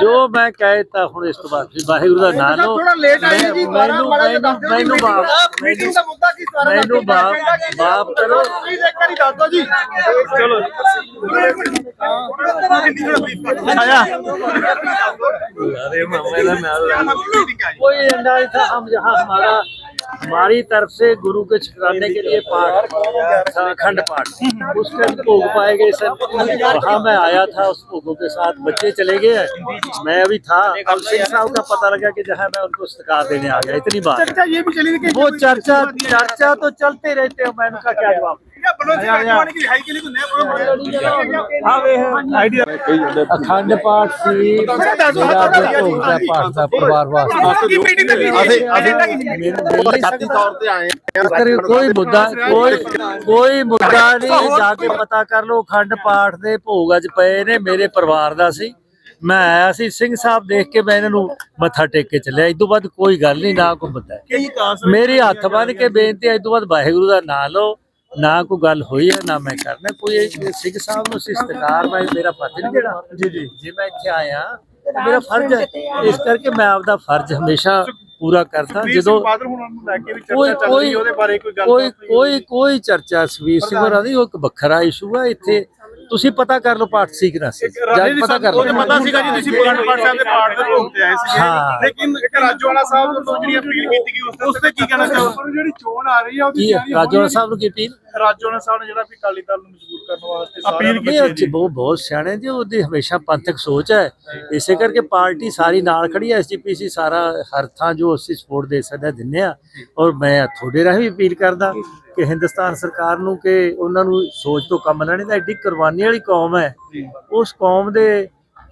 ਜੋ ਮੈਂ ਕਹਿਤਾ ਹੁਣ ਇਸ ਤੋਂ ਬਾਅਦ ਤੁਸੀਂ ਵਾਹਿਗੁਰੂ ਦਾ ਨਾਮ ਲਓ। ਥੋੜਾ ਮੈਨੂੰ ਮੈਨੂੰ ਬਾਪ ਮੈਨੂੰ ਬਾਪ ਬਾਪ ਕਰੋ। ਪਲੀਜ਼ ਇੱਕ ਵਾਰੀ ਦੱਸ ਦਿਓ ਜੀ। ਚਲੋ। ਆਇਆ। ਅਰੇ ਮਾਮਾ ਇਹਦਾ ਨਾਲ ਕੋਈ ਅੰਡਾ ਹਮ ਜਹਾਂ ਹਮਾਰਾ हमारी तरफ़ से गुरु के छुटाने के लिए पाठ खंड अखंड पाठ। उसके भोग पाए गए सर। वहाँ मैं आया था उस भोगों के साथ। बच्चे चले गए। मैं अभी था। अब सिंह साहब का पता लगा कि जहाँ मैं उनको सत्कार देने आ गया। इतनी बात। चर्चा ये भी चली थी कि वो चर्चा चर्चा तो चलते रहते हो। मैं उनका क्या जवाब ਅਖੰਡ ਪਾਠ ਸੀ ਪਰਿਵਾਰ ਵਾਸਤੇ। ਕੋਈ ਮੁੱਦਾ ਕੋਈ ਕੋਈ ਮੁੱਦਾ ਨਹੀਂ ਜਾ ਕੇ ਪਤਾ ਕਰ ਲੋ ਅਖੰਡ ਪਾਠ ਦੇ ਭੋਗ ਅੱਜ ਪਏ ਨੇ ਮੇਰੇ ਪਰਿਵਾਰ ਦਾ ਸੀ। ਮੈਂ ਆਇਆ ਸੀ ਸਿੰਘ ਸਾਹਿਬ ਦੇਖ ਕੇ ਮੈਂ ਇਹਨਾਂ ਨੂੰ ਮੱਥਾ ਟੇਕ ਕੇ ਚੱਲਿਆ। ਇਸ ਤੋਂ ਬਾਅਦ ਕੋਈ ਗੱਲ ਨਹੀਂ ਨਾ ਕੋਈ ਮੁੱਦਾ। ਮੇਰੀ ਹੱਥ ਬੰਨ ਕੇ ਬੇਨਤੀ ਹੈ ਇਸ ਤੋਂ ਬਾਅਦ ਵਾਹਿਗੁਰੂ ਦਾ ਨਾਮ ਲਓ। ਨਾ ਕੋਈ ਗੱਲ ਹੋਈ ਹੈ ਨਾ ਮੈਂ ਕਰਨਾ। ਕੋਈ ਸਿੰਘ ਸਾਹਿਬ ਨੂੰ ਸਤਿਕਾਰ ਮੈਂ ਮੇਰਾ ਫਰਜ਼ ਨਹੀਂ ਜਿਹੜਾ। ਜੀ ਜੀ। ਜੇ ਮੈਂ ਇੱਥੇ ਆਇਆ ਮੇਰਾ ਫਰਜ਼ ਹੈ। ਇਸ ਕਰਕੇ ਮੈਂ ਆਪਦਾ ਫਰਜ਼ ਹਮੇਸ਼ਾ ਪੂਰਾ ਕਰਦਾ। ਜਦੋਂ ਕੋਈ ਕੋਈ ਕੋਈ ਕੋਈ ਚਰਚਾ ਸੁਖਬੀਰ ਸਿੰਘ ਹੋਰਾਂ ਦੀ ਉਹ ਇੱਕ ਵੱਖਰਾ ਇਸ਼ੂ ਹੈ ਇੱਥੇ ਤੁਸੀਂ ਪਤਾ ਕਰ ਲਓ ਪਾਠ ਸੀਖਣਾ ਸੀ। ਜਦ ਪਤਾ ਕਰ ਉਹ ਲਓ। ਪਤਾ ਸੀਗਾ ਜੀ ਤੁਸੀਂ ਬੁਲੰਦ ਪਾਠ ਸਾਹਿਬ ਦੇ ਪਾਠ ਦੇ ਭੋਗ ਤੇ ਆਏ ਸੀਗੇ। ਹਾਂ। ਲੇਕਿਨ ਇੱਕ ਰਾਜੋਵਾਲਾ ਸਾਹਿਬ ਵੱਲੋਂ ਜਿਹੜੀ ਅਪੀਲ ਕੀਤੀ ਗਈ ਉਸ ਤੇ ਉਸ ਤੇ ਕੀ ਕਹਿਣਾ ਚਾਹੋ ਜਿਹੜੀ ਚੋਣ ਆ ਰਹੀ ਹੈ ਕੀ ਹੈ? ਰਾਜੋੜਾ ਸਾਹਿਬ ਨੂੰ ਕੀ ਅਪੀਲ? ਰਾਜੋਵਾਲਾ ਸਾਹਿਬ ਨੇ ਜਿਹੜਾ ਵੀ ਅਕਾਲੀ ਦਲ ਨੂੰ ਮਜ਼ਬੂਤ ਕਰਨ ਵਾਸਤੇ ਅਪੀਲ ਸਾਰਿਆਂ ਕੀ ਨੂੰ ਅੱਛੀ ਬਹੁਤ ਬਹੁਤ ਸਿਆਣੇ ਜੀ ਉਹਦੀ ਹਮੇਸ਼ਾ ਪੰਥਕ ਸੋਚ ਹੈ। ਇਸੇ ਕਰਕੇ ਪਾਰਟੀ ਸਾਰੀ ਨਾਲ ਖੜੀ ਹੈ ਐਸਜੀਪੀਸੀ ਸਾਰਾ ਹਰ ਥਾਂ ਜੋ ਅਸੀਂ ਸਪੋਰਟ ਦੇ ਸਕਦਾ ਦਿੰਨੇ ਆ ਔਰ ਮੈਂ ਤੁਹਾਡੇ ਰਾਹੀਂ ਵੀ ਅਪੀਲ ਕਰਦਾ। ਕਿ ਹਿੰਦੁਸਤਾਨ ਸਰਕਾਰ ਨੂੰ ਕਿ ਉਹਨਾਂ ਨੂੰ ਸੋਚ ਤੋਂ ਕੰਮ ਲੈਣੇ ਦਾ ਐਡੀ ਕੁਰਬਾਨੀ ਵਾਲੀ ਕੌਮ ਹੈ। ਉਸ ਕੌਮ ਦੇ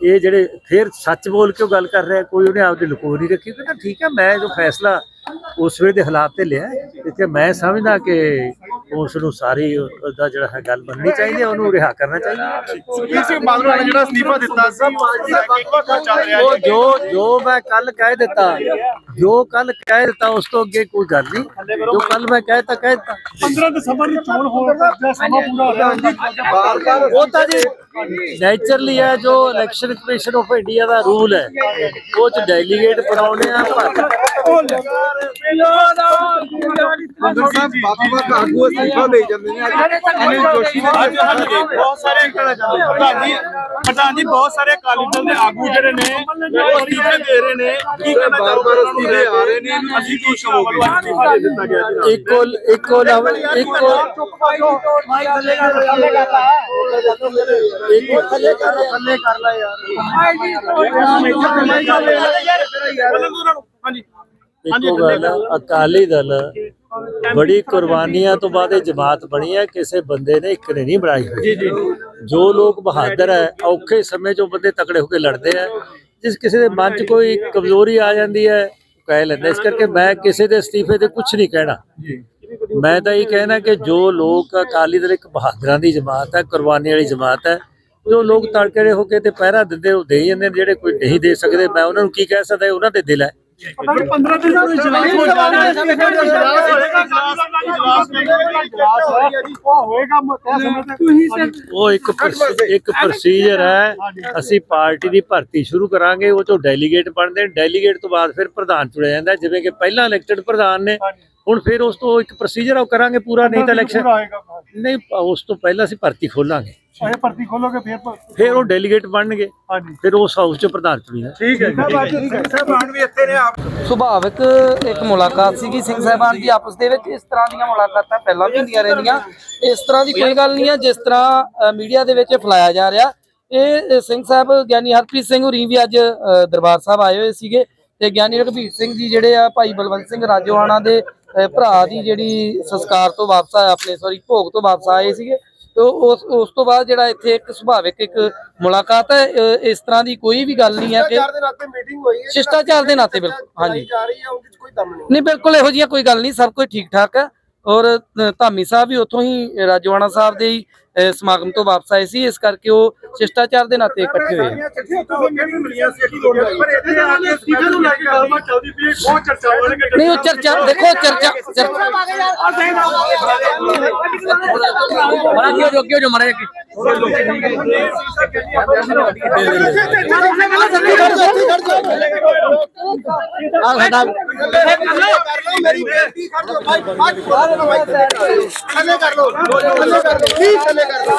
ਇਹ ਜਿਹੜੇ ਫਿਰ ਸੱਚ ਬੋਲ ਕੇ ਉਹ ਗੱਲ ਕਰ ਰਿਹਾ ਕੋਈ ਉਹਨੇ ਆਪਦੀ ਲੁਕੋ ਨਹੀਂ ਰੱਖੀ। ਕਹਿੰਦਾ ਠੀਕ ਹੈ ਮੈਂ ਜੋ ਫੈਸਲਾ ਉਸ ਵੇਲੇ ਦੇ ਹਾਲਾਤ ਤੇ ਲਿਆ। ਇੱਥੇ ਮੈਂ ਸਮਝਦਾ ਕਿ ਉਸ ਨੂੰ ਸਾਰੀ ਉਹਦਾ ਜਿਹੜਾ ਹੈ ਗੱਲ ਮੰਨਣੀ ਚਾਹੀਦੀ ਹੈ ਉਹਨੂੰ ਰਿਹਾ ਕਰਨਾ ਚਾਹੀਦਾ। ਸੁਖਬੀਰ ਸਿੰਘ ਬਾਦਲ ਨੇ ਜਿਹੜਾ ਅਸਤੀਫਾ ਦਿੱਤਾ ਸੀ ਉਹ ਚੱਲ ਰਿਹਾ ਉਹ ਜੋ ਜੋ ਮੈਂ ਕੱਲ ਕਹਿ ਦਿੱਤਾ ਜੋ ਕੱਲ ਕਹਿ ਦਿੱਤਾ ਉਸ ਤੋਂ ਅੱਗੇ ਕੋਈ ਗੱਲ ਨਹੀਂ। ਜੋ ਕੱਲ ਮੈਂ ਕਹਿ ਦਿੱਤਾ ਕਹਿ ਦਿੱਤਾ। 15 ਦਸੰਬਰ ਨੂੰ ਚੋਣ ਹੋਣ ਦਾ ਸਮਾਂ ਪੂਰਾ ਹੋ ਰਿਹਾ ਉਹ ਤਾਂ ਜੀ ਨੇਚਰਲੀ ਹੈ ਜੋ ਇਲੈਕਸ਼ਨ ਕਮਿਸ਼ਨ ਆਫ ਇੰਡੀਆ ਦਾ ਰੂਲ ਹੈ ਉਹ ਚ ਡੈਲੀਗੇਟ ਬਣਾਉਣੇ ਆ ਪਰ ਅੰਦਰ ਸਾਹਿਬ ਬਾਬਾ ਬਾਬਾ ਆਗੂ ਅਸਤੀਫਾ ਦੇ ਜਾਂਦੇ ਨੇ ਅੱਜ ਅਨਿਲ ਜੋਸ਼ੀ ਨੇ ਅੱਜ ਬਹੁਤ ਸਾਰੇ ਪ੍ਰਧਾਨ ਜੀ ਪ੍ਰਧਾਨ ਜੀ ਬਹੁਤ ਸਾਰੇ ਅਕਾਲੀ ਦਲ ਦੇ ਆਗੂ ਜਿਹੜੇ ਨੇ ਉਹ ਅਸਤੀਫੇ ਦੇ ਰਹੇ ਨੇ ਕੀ ਕਹਿਣਾ ਬਾਰ-ਬਾਰ ਅਸਤੀਫੇ ਆ ਰਹੇ ਨੇ ਅਸੀਂ ਕੀ ਕਹੋਗੇ ਅਸਤੀਫਾ ਦੇ ਦਿੱਤਾ ਗਿਆ ਜੀ ਇੱਕੋ ਇੱਕੋ ਲੈਵਲ ਇੱਕੋ ਇੱਕੋ ਥੱਲੇ ਕਰ ਲੈ ਥੱਲੇ ਕਰ ਲੈ ਹਾਂਜੀ ਇੱਕੋ ਗੱਲ ਅਕਾਲੀ ਦਲ ਬੜੀ ਕੁਰਬਾਨੀਆਂ ਤੋਂ ਬਾਅਦ ਇਹ ਜਮਾਤ ਬਣੀ ਹੈ ਕਿਸੇ ਬੰਦੇ ਨੇ ਇੱਕ ਨੇ ਨਹੀਂ ਬਣਾਈ ਹੋਈ। ਜੀ ਜੀ। ਜੋ ਲੋਕ ਬਹਾਦਰ ਹੈ ਔਖੇ ਸਮੇਂ 'ਚ ਬੰਦੇ ਤਕੜੇ ਹੋ ਕੇ ਲੜਦੇ ਆ। ਜਿਸ ਕਿਸੇ ਦੇ ਮਨ 'ਚ ਕੋਈ ਕਮਜ਼ੋਰੀ ਆ ਜਾਂਦੀ ਹੈ ਕਹਿ ਲੈਂਦਾ ਇਸ ਕਰਕੇ ਮੈਂ ਕਿਸੇ ਦੇ ਅਸਤੀਫੇ ਤੇ ਕੁਝ ਨਹੀਂ ਕਹਿਣਾ। ਮੈਂ ਤਾਂ ਇਹ ਕਹਿਣਾ ਕਿ ਜੋ ਲੋਕ ਅਕਾਲੀ ਦਲ ਇੱਕ ਬਹਾਦਰਾਂ ਦੀ ਜਮਾਤ ਹੈ ਕੁਰਬਾਨੀ ਵਾਲੀ ਜਮਾਤ ਹੈ ਜੋ ਲੋਕ ਤੜਕੜੇ ਹੋ ਕੇ ਤੇ ਪਹਿਰਾ ਦਿੰਦੇ ਉਹ ਦੇ ਜਾਂਦੇ ਜਿਹੜੇ ਕੋਈ ਨਹੀਂ ਦੇ ਸਕਦੇ ਮੈਂ ਉਹਨਾਂ ਨੂੰ ਕੀ ਕਹਿ ਸਕਦਾ ਉਹਨਾਂ ਦੇ ਦਿਲ ਹੈ। 15 ਦਿਨ ਨੂੰ ਇਜਲਾਸ ਹੋ ਜਾਣਾ ਇਜਲਾਸ ਹੋਏਗਾ ਹੋਏਗਾ ਉਹ ਇੱਕ ਪ੍ਰੋਸ- ਇੱਕ ਪ੍ਰੋਸੀਜਰ ਹੈ ਅਸੀਂ ਪਾਰਟੀ ਦੀ ਭਰਤੀ ਸ਼ੁਰੂ ਕਰਾਂਗੇ ਉਹ ਤੋਂ ਡੈਲੀਗੇਟ ਬਣਦੇ ਨੇ ਡੈਲੀਗੇਟ ਤੋਂ ਬਾਅਦ ਫਿਰ ਪ੍ਰਧਾਨ ਚੁਣਿਆ ਜਾਂਦਾ ਜਿਵੇਂ ਕਿ ਪਹਿਲਾਂ ਇਲੈਕਟਡ ਪ੍ਰਧਾਨ ਨੇ ਹੁਣ ਫਿਰ ਉਸ ਤੋਂ ਇੱਕ ਪ੍ਰੋਸੀਜਰ ਉਹ ਕਰਾਂਗੇ ਪੂਰਾ ਨਹੀਂ ਤਾਂ ਇਲੈਕਸ਼ਨ ਨਹੀਂ ਉਸ ਤੋਂ ਪਹਿਲਾਂ ਅਸੀਂ ਭਰਤੀ ਖੋਲਾਂਗੇ ਇਹ ਭਰਤੀ ਖੋਲੋਗੇ ਫਿਰ ਫਿਰ ਉਹ ਡੈਲੀਗੇਟ ਬਣਨਗੇ। ਹਾਂਜੀ। ਫਿਰ ਉਸ ਹਾਊਸ 'ਚ ਪ੍ਰਧਾਨ ਚੁਣੀਦਾ ਠੀਕ ਹੈ ਜੀ। ਸਾਹਿਬਾਨ ਵੀ ਇੱਥੇ ਨੇ ਆਪ ਸੁਭਾਵਿਕ ਇੱਕ ਮੁਲਾਕਾਤ ਸੀਗੀ ਸਿੰਘ ਸਾਹਿਬਾਨ ਦੀ ਆਪਸ ਦੇ ਵਿੱਚ। ਇਸ ਤਰ੍ਹਾਂ ਦੀਆਂ ਮੁਲਾਕਾਤਾਂ ਪਹਿਲਾਂ ਵੀ ਹੁੰਦੀਆਂ ਰਹਿੰਦੀਆਂ। ਇਸ ਤਰ੍ਹਾਂ ਦੀ ਕੋਈ ਗੱਲ ਨਹੀਂ ਹੈ ਜਿਸ ਤਰ੍ਹਾਂ ਮੀਡੀਆ ਦੇ ਵਿੱਚ ਫੈਲਾਇਆ ਜਾ ਰਿਹਾ। ਇਹ ਸਿੰਘ ਸਾਹਿਬ ਗਿਆਨੀ ਹਰਪ੍ਰੀਤ ਸਿੰਘ ਹੋਰੀ ਵੀ ਅੱਜ ਦਰਬਾਰ ਸਾਹਿਬ ਆਏ ਹੋਏ ਸੀਗੇ। ਤੇ ਗਿਆਨੀ ਰਘਬੀਰ ਸਿੰਘ ਜੀ ਜਿਹੜੇ ਆ ਭਾਈ ਬਲਵੰਤ ਸਿੰਘ ਰਾਜੋਆਣਾ ਦੇ ਭਰਾ ਦੀ ਜਿਹੜੀ ਸੰਸਕਾਰ ਤੋਂ ਵਾਪਸ ਆਏ ਆਪਣੇ ਸੌਰੀ ਭੋਗ ਤੋਂ ਵਾਪਸ ਆਏ ਸੀਗੇ। ਤੇ ਉਸ ਉਸ ਤੋਂ ਬਾਅਦ ਜਿਹੜਾ ਇੱਥੇ ਇੱਕ ਸੁਭਾਵਿਕ ਇੱਕ ਮੁਲਾਕਾਤ ਹੈ ਅ, ਇਸ ਤਰ੍ਹਾਂ ਦੀ ਕੋਈ ਵੀ ਗੱਲ ਨਹੀਂ ਹੈ ਕਿ ਦੇ ਨਾਤੇ ਮੀਟਿੰਗ ਹੋਈ ਹੈ ਸ਼ਿਸ਼ਟਾਚਾਰ ਦੇ ਨਾਤੇ ਬਿਲਕੁਲ ਹਾਂਜੀ। ਜਾ ਰਹੀ ਹੈ ਉਹਦੇ ਵਿੱਚ ਕੋਈ ਦਮ ਨਹੀਂ ਨਹੀਂ ਬਿਲਕੁਲ ਇਹੋ ਜਿਹੀਆਂ ਕੋਈ ਗੱਲ ਨਹੀਂ ਸਭ ਕੁਝ ਠੀਕ ਠਾਕ ਹੈ। ਔਰ ਅ, ਧਾਮੀ ਸਾਹਿਬ ਵੀ ਉੱਥੋਂ ਹੀ ਰਾਜਵਾਨਾ ਸਾਹਿਬ ਦੇ ਹੀ ਸਮਾਗਮ ਤੋਂ ਵਾਪਸ ਆਏ ਸੀ ਇਸ ਕਰਕੇ ਉਹ ਸ਼ਿਸ਼ਟਾਚਾਰ ਦੇ ਨਾਤੇ ਇਕੱਠੇ ਹੋਏ ਨਹੀਂ ਉਹ ਚਰਚਾ ਦੇਖੋ ਚਰਚਾ ਚਰਚਾ। ਬੜਾ ਕਿਉਂ ਜੋ ਕਿਉਂ ਜੋ ਮਰੇ ਆ ਸਾਡਾ ਮੇਰੀ ਬੇਨਤੀ ਕਰ ਦਿਓ ਭਾਈ ਬਾਅਦ ਬਾਹਰ ਨਾ ਮਾਈਕ ਥੱਲੇ ਕਰ ਲਓ ਥੱਲੇ ਕਰ ਲਓ ਕੀ ਥੱਲੇ ਕਰ ਲਓ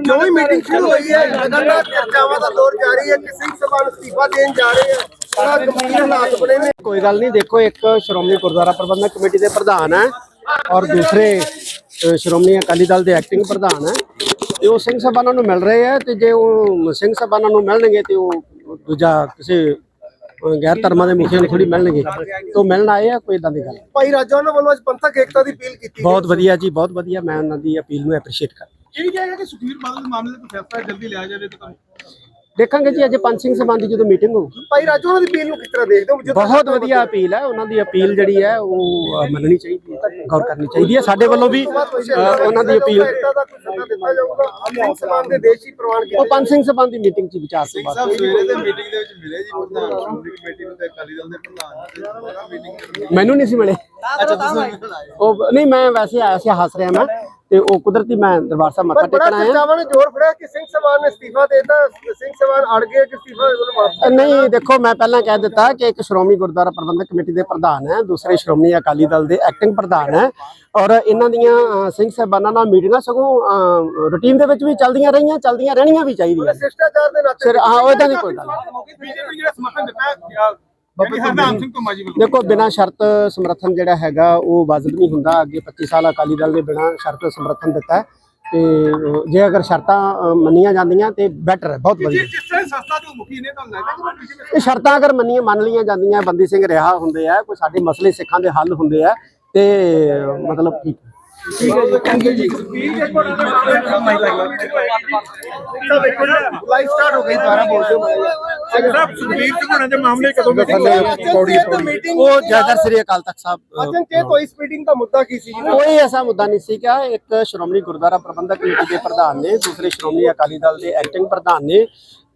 ਜੋ ਮੀਟਿੰਗ ਸ਼ੁਰੂ ਹੋਈ ਹੈ ਲਗਾਤਾਰ ਚਰਚਾਵਾਂ ਦਾ ਦੌਰ ਜਾਰੀ ਹੈ ਕਿ ਸਿੰਘ ਸਭਾ ਅਸਤੀਫਾ ਦੇਣ ਜਾ ਰਹੇ ਆ ਬੜਾ ਗੰਭੀਰ ਹਾਲਾਤ ਬਣੇ ਨੇ ਕੋਈ ਗੱਲ ਨਹੀਂ, ਦੇਖੋ, ਇੱਕ ਸ਼੍ਰੋਮਣੀ ਗੁਰਦੁਆਰਾ ਪ੍ਰਬੰਧਕ ਕਮੇਟੀ ਦੇ ਪ੍ਰਧਾਨ ਹੈ ਔਰ ਦੂਸਰੇ ਸ਼੍ਰੋਮਣੀ ਅਕਾਲੀ ਦਲ ਦੇ ਐਕਟਿੰਗ ਪ੍ਰਧਾਨ ਹੈ ਤੇ ਉਹ ਸਿੰਘ ਸਭਾ ਨੂੰ ਮਿਲ ਰਹੇ ਆ ਤੇ ਜੇ ਉਹ ਸਿੰਘ ਸਭਾ ਨੂੰ ਮਿਲਣਗੇ ਤੇ ਉਹ ਦੂਜਾ ਕਿਸੇ ਗੈਰ ਧਰਮਾਂ ਦੇ ਮੁਖੀਆਂ ਨੂੰ ਥੋੜੀ ਮਿਲਣਗੇ। ਤੇ ਉਹ ਮਿਲਣ ਆਏ ਆ ਕੋਈ ਇਦਾਂ ਦੀ ਗੱਲ ਭਾਈ ਰਾਜੋਆਣਾ ਵੱਲੋਂ ਅੱਜ ਪੰਥਕ ਏਕਤਾ ਦੀ ਅਪੀਲ ਕੀਤੀ ਬਹੁਤ ਵਧੀਆ ਜੀ ਬਹੁਤ ਵਧੀਆ। ਮੈਂ ਉਹਨਾਂ ਦੀ ਅਪੀਲ ਨੂੰ ਐਪਰੀਸ਼ੀਏਟ ਕਰ ਇਹ ਵੀ ਕਿਹਾ ਗਿਆ ਕਿ ਸੁਖਬੀਰ ਬਾਦਲ ਦੇ ਮਾਮਲੇ ਤੇ ਫੈਸਲਾ ਜਲਦੀ ਲਿਆ ਜਾਵੇ ਤੇ ਤੁਹਾਨੂੰ ਦੇਖਾਂਗੇ ਜੀ ਅੱਜ ਪੰਜ ਸਿੰਘ ਸਭਾ ਦੀ ਜਦੋਂ ਮੀਟਿੰਗ ਹੋਊਗੀ। ਭਾਈ ਰਾਜੋਆਣਾ ਦੀ ਅਪੀਲ ਨੂੰ ਕਿਸ ਤਰ੍ਹਾਂ ਦੇਖਦੇ ਹੋ? ਬਹੁਤ ਵਧੀਆ ਅਪੀਲ ਹੈ ਉਹਨਾਂ ਦੀ ਅਪੀਲ ਜਿਹੜੀ ਹੈ ਉਹ ਮੰਨਣੀ ਚਾਹੀਦੀ ਹੈ ਗੌਰ ਕਰਨੀ ਚਾਹੀਦੀ ਹੈ। ਸਾਡੇ ਵੱਲੋਂ ਵੀ ਉਹਨਾਂ ਦੀ ਅਪੀਲ ਉਹ ਪੰਜ ਸਿੰਘ ਸਭਾ ਦੀ ਮੀਟਿੰਗ 'ਚ ਵਿਚਾਰ ਤੋਂ ਬਾਅਦ ਸਵੇਰੇ ਦੇ ਮੀਟਿੰਗ ਦੇ ਵਿੱਚ ਮਿਲੇ ਜੀ ਪ੍ਰਧਾਨ ਸ਼੍ਰੋਮਣੀ ਕਮੇਟੀ ਨੂੰ ਤੇ ਅਕਾਲੀ ਦਲ ਦੇ ਪ੍ਰਧਾਨ ਤੇ ਦੁਬਾਰਾ ਮੀਟਿੰਗ ਮੈਨੂੰ ਨਹੀਂ ਸੀ ਮਿਲੇ। ਅੱਛਾ ਉਹ ਨਹੀਂ ਮੈਂ ਵੈਸੇ ਆਇਆ ਸੀ ਹੱਸ ਰਿਹਾ ਮੈਂ। ਤੇ ਉਹ ਕੁਦਰਤੀ ਮੈਂ ਦਰਬਾਰ ਸਾਹਿਬ ਮੱਥਾ ਟੇਕਣ ਆਇਆ। ਚਰਚਾਵਾਂ ਨੇ ਜ਼ੋਰ ਫੜਿਆ ਕਿ ਸਿੰਘ ਸਮਾਨ ਨੇ ਅਸਤੀਫਾ ਦੇਤਾ ਸਿੰਘ ਸਮਾਨ ਅੜ ਗਏ ਕਿ ਅਸਤੀਫਾ ਉਹਨੂੰ ਵਾਪਸ ਨਹੀਂ ਦੇਖੋ ਮੈਂ ਪਹਿਲਾਂ ਕਹਿ ਦਿੱਤਾ ਕਿ ਇੱਕ ਸ਼੍ਰੋਮਣੀ ਗੁਰਦੁਆਰਾ ਪ੍ਰਬੰਧਕ ਕਮੇਟੀ ਦੇ ਪ੍ਰਧਾਨ ਹੈ ਦੂਸਰੇ ਸ਼੍ਰੋਮਣੀ ਅਕਾਲੀ ਦਲ ਦੇ ਐਕਟਿੰਗ ਪ੍ਰਧਾਨ ਹੈ ਔਰ ਇਹਨਾਂ ਦੀਆਂ ਸਿੰਘ ਸਾਹਿਬਾਨਾਂ ਨਾਲ ਮੀਟਿੰਗਾਂ ਸਗੋਂ ਰੂਟੀਨ ਦੇ ਵਿੱਚ ਵੀ ਚੱਲਦੀਆਂ ਰਹੀਆਂ ਚੱਲਦੀਆਂ ਰਹਿਣੀਆਂ ਵੀ ਚਾਹੀਦੀਆਂ ਸਿਰ ਹਾਂ ਉਹਦਾਂ ਦੀ ਕੋਈ ਗੱਲ ਬੀਜੇਪੀ ਜਿਹੜਾ ਸਮਰਥਨ ਦਿੱਤਾ ਹਰਨਾਮ ਸਿੰਘ ਧੁਮਾ ਜੀ ਵੱਲੋਂ ਦੇਖੋ ਬਿਨਾਂ ਸ਼ਰਤ ਸਮਰਥਨ ਜਿਹੜਾ ਹੈਗਾ ਉਹ ਵਾਜਬ ਨਹੀਂ ਹੁੰਦਾ। ਅੱਗੇ 25 ਸਾਲ ਅਕਾਲੀ ਦਲ ਦੇ ਬਿਨਾਂ ਸ਼ਰਤ ਸਮਰਥਨ ਦਿੱਤਾ ਤੇ ਜੇ ਅਗਰ ਸ਼ਰਤਾਂ ਮੰਨੀਆਂ ਜਾਂਦੀਆਂ ਤੇ ਬੈਟਰ ਹੈ ਬਹੁਤ ਵਧੀਆ। ਜਿਸ ਤਰ੍ਹਾਂ ਸੰਸਥਾ ਦੇ ਮੁਖੀ ਨੇ ਤੁਹਾਨੂੰ ਲੱਗਦਾ ਕਿ ਸ਼ਰਤਾਂ ਅਗਰ ਮੰਨੀਆਂ ਮੰਨ ਲਈਆਂ ਜਾਂਦੀਆਂ ਬੰਦੀ ਸਿੰਘ ਰਿਹਾ ਹੁੰਦੇ ਆ ਕੋਈ ਸਾਡੇ ਮਸਲੇ ਸਿੱਖਾਂ ਦੇ ਹੱਲ ਹੁੰਦੇ ਆ ਤੇ ਮਤਲਬ ਠੀਕ। ਲਾਈਵ ਸਟਾਰਟ ਹੋ ਗਈ ਦੁਬਾਰਾ ਬੋਲ ਦਿਓ ਸਾਹਿਬ ਸੁਖਬੀਰ ਸਿੰਘ ਦੇ ਮਾਮਲੇ ਕਦੋਂ ਮੀਟਿੰਗ ਉਹ ਜੈਦਰ ਸ੍ਰੀ ਅਕਾਲ ਤਖਤ ਸਾਹਿਬ ਅ, ਅਚਨਚੇਤ ਹੋਈ ਇਸ ਮੀਟਿੰਗ ਦਾ ਮੁੱਦਾ ਕੀ ਸੀ ਕੋਈ ਐਸਾ ਮੁੱਦਾ ਨਹੀਂ ਸੀ ਕਿ ਇੱਕ ਸ਼੍ਰੋਮਣੀ ਗੁਰਦੁਆਰਾ ਪ੍ਰਬੰਧਕ ਕਮੇਟੀ ਦੇ ਪ੍ਰਧਾਨ ਨੇ ਦੂਸਰੇ ਸ਼੍ਰੋਮਣੀ ਅਕਾਲੀ ਦਲ ਦੇ ਐਕਟਿੰਗ ਪ੍ਰਧਾਨ ਨੇ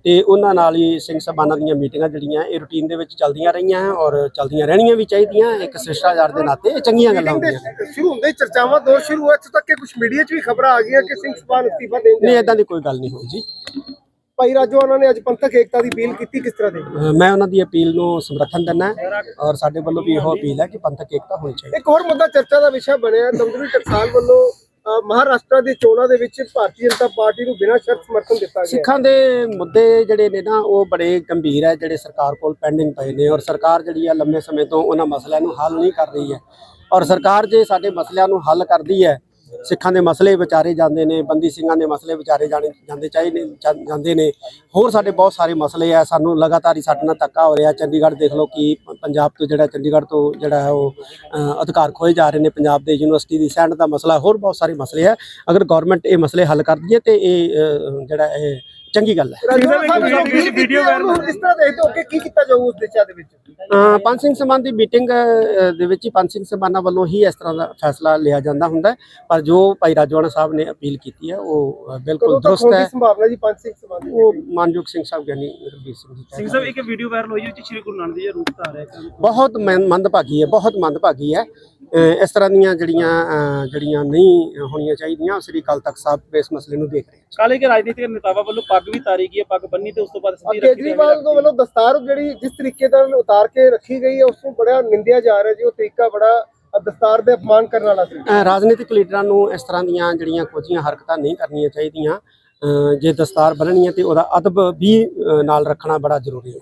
ਤੇ ਉਹਨਾਂ ਨਾਲ ਹੀ ਸਿੰਘ ਸਭਾਨਾਂ ਦੀਆਂ ਮੀਟਿੰਗਾਂ ਜਿਹੜੀਆਂ ਇਹ ਰੂਟੀਨ ਦੇ ਵਿੱਚ ਚੱਲਦੀਆਂ ਰਹੀਆਂ ਔਰ ਚੱਲਦੀਆਂ ਰਹਿਣੀਆਂ ਵੀ ਚਾਹੀਦੀਆਂ ਇੱਕ ਸਿਸ਼ਟਾਚਾਰ ਦੇ ਨਾਤੇ ਇਹ ਚੰਗੀਆਂ ਗੱਲਾਂ ਹੁੰਦੀਆਂ ਸ਼ੁਰੂ ਹੁੰਦੇ ਚਰਚਾਵਾਂ ਦੌਰ ਸ਼ੁਰੂ ਇੱਥੋਂ ਤੱਕ ਕਿ ਕੁਝ ਮੀਡੀਆ 'ਚ ਵੀ ਖਬਰਾਂ ਆ ਗਈਆਂ ਕਿ ਸਿੰਘ ਸਭਾ ਨੂੰ ਅਸਤੀਫਾ ਦੇਣ ਨਹੀਂ ਇਦਾਂ ਦੀ ਕੋਈ ਗੱਲ ਨਹੀਂ ਹੋਈ ਜੀ। ਭਾਈ ਰਾਜੋਆਣਾ ਨੇ ਅੱਜ ਪੰਥਕ ਏਕਤਾ ਦੀ ਅਪੀਲ ਕੀਤੀ ਕਿਸ ਤਰ੍ਹਾਂ ਦੇ? ਮੈਂ ਉਹਨਾਂ ਦੀ ਅਪੀਲ ਨੂੰ ਸਮਰਥਨ ਦਿੰਦਾ ਔਰ ਸਾਡੇ ਵੱਲੋਂ ਵੀ ਇਹੋ ਅਪੀਲ ਹੈ ਕਿ ਪੰਥਕ ਏਕਤਾ ਹੋਣੀ ਚਾਹੀਦੀ ਇੱਕ ਹੋਰ ਮੁੱਦਾ ਚਰਚਾ ਦਾ ਵਿਸ਼ਾ ਬਣਿਆ ਦਮਦਮੀ ਟਕਸਾਲ ਵੱਲੋਂ ਮਹਾਰਾਸ਼ਟਰ ਦੀ ਚੋਣਾਂ ਦੇ ਵਿੱਚ ਭਾਰਤੀ ਜਨਤਾ ਪਾਰਟੀ ਨੂੰ ਬਿਨਾਂ ਸ਼ਰਤ ਸਮਰਥਨ ਦਿੱਤਾ ਗਿਆ। ਸਿੱਖਾਂ ਦੇ ਮੁੱਦੇ ਜਿਹੜੇ ਨੇ ਨਾ, ਉਹ ਬੜੇ ਗੰਭੀਰ ਹੈ ਜਿਹੜੇ ਸਰਕਾਰ ਕੋਲ ਪੈਂਡਿੰਗ ਪਏ ਨੇ ਔਰ ਸਰਕਾਰ ਜਿਹੜੀ ਆ ਲੰਮੇ ਸਮੇਂ ਤੋਂ ਉਹਨਾਂ ਮਸਲਿਆਂ ਨੂੰ ਹੱਲ ਨਹੀਂ ਕਰ ਰਹੀ ਹੈ। ਔਰ ਸਰਕਾਰ ਜੇ ਸਾਡੇ ਮਸਲਿਆਂ ਨੂੰ ਹੱਲ ਕਰਦੀ ਹੈ ਸਿੱਖਾਂ ਦੇ ਮਸਲੇ ਵਿਚਾਰੇ ਜਾਂਦੇ ਨੇ, ਬੰਦੀ ਸਿੰਘਾਂ ਦੇ ਮਸਲੇ ਵਿਚਾਰੇ ਜਾਣੇ ਜਾਂਦੇ ਚਾਹੀਦੇ ਜਾਂ- ਜਾਂਦੇ ਨੇ। ਹੋਰ ਸਾਡੇ ਬਹੁਤ ਸਾਰੇ ਮਸਲੇ ਆ, ਸਾਨੂੰ ਲਗਾਤਾਰ ਹੀ ਸਾਡੇ ਨਾਲ ਧੱਕਾ ਹੋ ਰਿਹਾ। ਚੰਡੀਗੜ੍ਹ ਦੇਖ ਲਓ ਕਿ ਪੰਜਾਬ ਤੋਂ ਜਿਹੜਾ ਚੰਡੀਗੜ੍ਹ ਤੋਂ ਜਿਹੜਾ ਹੈ ਉਹ ਅਧਿਕਾਰ ਖੋਏ ਜਾ ਰਹੇ ਨੇ ਪੰਜਾਬ ਦੇ ਯੂਨੀਵਰਸਿਟੀ ਦੀ ਸੈਂਡ ਦਾ ਮਸਲਾ, ਹੋਰ ਬਹੁਤ ਸਾਰੇ ਮਸਲੇ ਆ। ਅਗਰ ਗਵਰਨਮੈਂਟ ਇਹ ਮਸਲੇ ਹੱਲ ਕਰਦੀ ਹੈ ਤੇ ਇਹ ਜਿਹੜਾ ਇਹ ਚੰਗੀ ਗੱਲ ਹੈ। ਕਿਸ ਤਰ੍ਹਾਂ ਦੇਖਦੇ ਹੋ ਕਿ ਕੀ ਕੀਤਾ ਜਾਊ ਉਸ ਦਿਸ਼ਾ ਦੇ ਵਿੱਚ? ਅ, ਪੰਜ ਸਿੰਘ ਸਮਾਨ ਦੀ ਮੀਟਿੰਗ ਅ, ਦੇ ਵਿੱਚ ਹੀ ਪੰਜ ਸਿੰਘ ਸਮਾਨਾਂ ਵੱਲੋਂ ਹੀ ਇਸ ਤਰ੍ਹਾਂ ਦਾ ਫੈਸਲਾ ਲਿਆ ਜਾਂਦਾ ਹੁੰਦਾ ਹੈ। ਪਰ ਜੋ ਭਾਈ ਰਾਜਵਾਨਾ ਸਾਹਿਬ ਨੇ ਅਪੀਲ ਕੀਤੀ ਹੈ ਉਹ ਅ, ਬਿਲਕੁਲ ਕਦੋਂ ਤੱਕ ਦਰੁਸਤ ਹੋਣ ਹੈ। ਦੀ ਸੰਭਾਵਨਾ ਜੀ ਪੰਜ ਸਿੰਘ ਸਭਾ ਦੀ ਉਹ ਮਾਨਯੋਗ ਸਿੰਘ ਸਾਹਿਬ ਗਿਆਨੀ ਰਣਜੀਤ ਸਿੰਘ ਜੀ ਸਿੰਘ ਸਾਹਿਬ ਇੱਕ ਵੀਡੀਓ ਵਾਇਰਲ ਹੋਈ ਵਿੱਚ ਸ਼੍ਰੀ ਗੁਰੂ ਨਾਨਕ ਦੇਵ ਜੀ ਦਾ ਰੂਪ ਧਾਰਿਆ ਹੈ। ਬਹੁਤ ਮੰ- ਮੰਦਭਾਗੀ ਹੈ ਬਹੁਤ ਮੰਦਭਾਗੀ ਹੈ। ਅ, ਇਸ ਤਰ੍ਹਾਂ ਦੀਆਂ ਜਿਹੜੀਆਂ ਅ, ਜਿਹੜੀਆਂ ਨਹੀਂ ਹੋਣੀਆਂ ਚਾਹੀਦੀਆਂ ਸ੍ਰੀ ਅਕਾਲ ਤਖਤ ਸਾਹਿਬ ਇਸ ਮਸਲੇ ਨੂੰ ਦੇਖ ਰਹੇ ਹਨ। ਕਾਲੇ ਕੇ ਰਾਜਨੀਤਿਕ ਨੇਤਾਵਾਂ ਵੱਲੋਂ ਪੱਗ ਵੀ ਤਾਰੀ ਗਈ ਹੈ ਪੱਗ ਬੰਨੀ ਤੇ ਉਸ ਤੋਂ ਬਾਅਦ ਸਿੱਧੀ ਰੱਖੀ ਕੇਜਰੀਵਾਲ ਦੇ ਵੱਲੋਂ ਦਸਤਾਰ ਜਿਹੜੀ ਜਿਸ ਤਰੀਕੇ ਨਾਲ ਉਤਾਰ ਕੇ ਰੱਖੀ ਗਈ ਹੈ ਉਸ ਨੂੰ ਬੜਾ ਨਿੰਦਿਆ ਜਾ ਰਿਹਾ ਜੀ ਉਹ ਤਰੀਕਾ ਬੜਾ ਦਸਤਾਰ ਦੇ ਅਪਮਾਨ ਕਰਨ ਵਾਲਾ ਸੀ। ਰਾਜਨੀਤਿਕ ਲੀਡਰਾਂ ਨੂੰ ਇਸ ਤਰ੍ਹਾਂ ਦੀਆਂ ਜਿਹੜੀਆਂ ਕੋਝੀਆਂ ਹਰਕਤਾਂ ਨਹੀਂ ਕਰਨੀਆਂ ਚਾਹੀਦੀਆਂ। ਜੇ ਦਸਤਾਰ ਬੰਨਣੀ ਹੈ ਤੇ ਉਹਦਾ ਅਦਬ ਵੀ ਨਾਲ ਰੱਖਣਾ ਬੜਾ ਜ਼ਰੂਰੀ ਹੈ।